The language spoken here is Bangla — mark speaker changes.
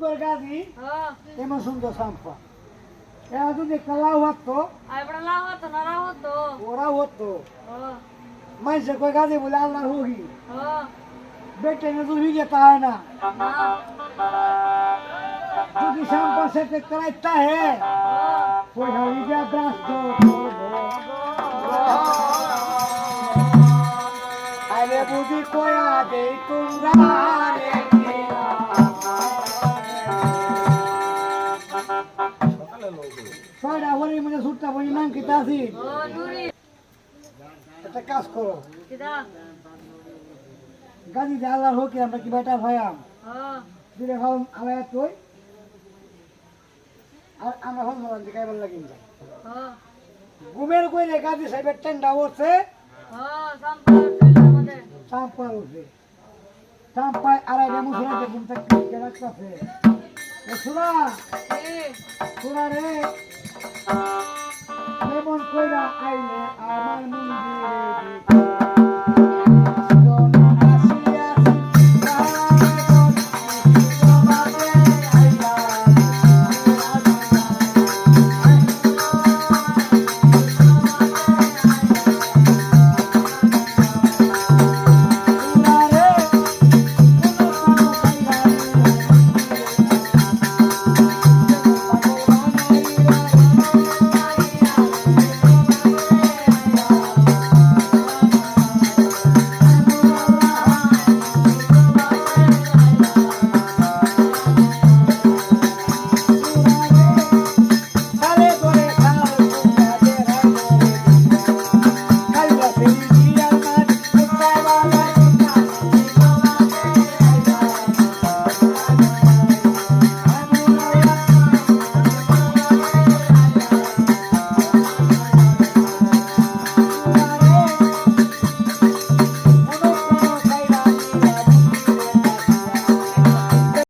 Speaker 1: সুন্দর গাড়ি এমন সুন্দর সাম্পা। এরা যদি লাউ হতো ওরা হতো মানুষের কয় গাড়ি বলে আল্লাহ হোগি বেটে না তুমি যেতে হয় না। যদি সাম্পা সেটে করাইতে
Speaker 2: হ্যাঁ
Speaker 1: পয়সা লিগে ব্রাশ আরে বুঝি কয়া দেই তোমরা? ছয়টা হরির মধ্যে ছুটটা হরির নাম কি তাসি একটা কাজ করো গাজি যে আল্লাহর হোক আমরা কি বেটা
Speaker 2: ভাইয়াম
Speaker 1: দিলে ভাব আমার তুই আর আমরা ভাব মোবাইল দিকে ভালো
Speaker 2: লাগি
Speaker 1: ঘুমের কইরে গাজি সাহেবের টেন্ডা উঠছে চাম্পা উঠছে চাম্পায় আড়াইটা মুসুরাতে ঘুম থাকতে রাখতেছে
Speaker 2: সুরা
Speaker 1: সুরা রে কেমন কইরা আইলে আমার মন্দিরে